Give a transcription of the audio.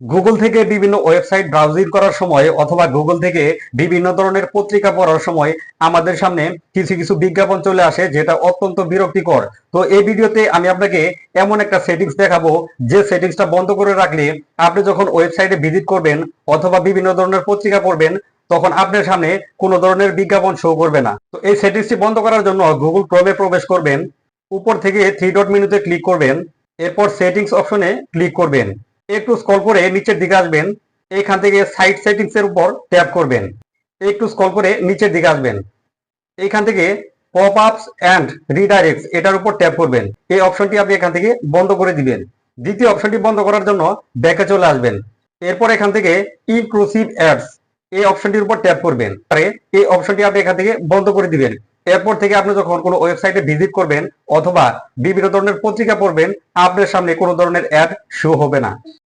Google থেকে বিভিন্ন website browsing করার সময় অথবা গুগল থেকে বিভিন্ন ধরনের পত্রিকা পড়ার সময় আমাদের সামনে কিছু কিছু বিজ্ঞাপন চলে আসে যেটা অত্যন্ত বিরক্তিকর। তো এই ভিডিওতে আমি আপনাকে এমন একটা সেটিংস দেখাবো, যে সেটিংসটা বন্ধ করে রাখলে আপনি যখন ওয়েবসাইটে ভিজিট করবেন অথবা বিভিন্ন ধরনের পত্রিকা পড়বেন, তখন আপনার সামনে কোনো ধরনের বিজ্ঞাপন শো করবে না। তো এই সেটিংসটি বন্ধ করার জন্য গুগল ক্রোমে প্রবেশ করবেন, উপর থেকে থ্রি ডট মেনুতে ক্লিক করবেন, এরপর সেটিংস অপশনে ক্লিক করবেন। একটু স্ক্রল করে নিচের দিকে আসবেন এইখান থেকে সাইট সেটিংস এর উপর ট্যাপ করবেন। একটু স্ক্রল করে নিচের দিকে আসবেন। এইখান থেকে পপ আপস অ্যান্ড রিডাইরেক্টস এটার উপর ট্যাপ করবেন। এই অপশনটি আপনি এখান থেকে বন্ধ করে দিবেন। দ্বিতীয় অপশনটি বন্ধ করার জন্য ব্যাকে চলে আসবেন। এরপর এখান থেকে ইনক্লুসিভ অ্যাডস এই অপশনটির উপর ট্যাপ করবেন। আরে এই অপশনটি আপনি এখান থেকে বন্ধ করে দিবেন। এরপর থেকে আপনি যখন কোনো ওয়েবসাইটে ভিজিট করবেন অথবা বিভিন্ন ধরনের পত্রিকা পড়বেন, আপনার সামনে কোনো ধরনের অ্যাড শো হবে না।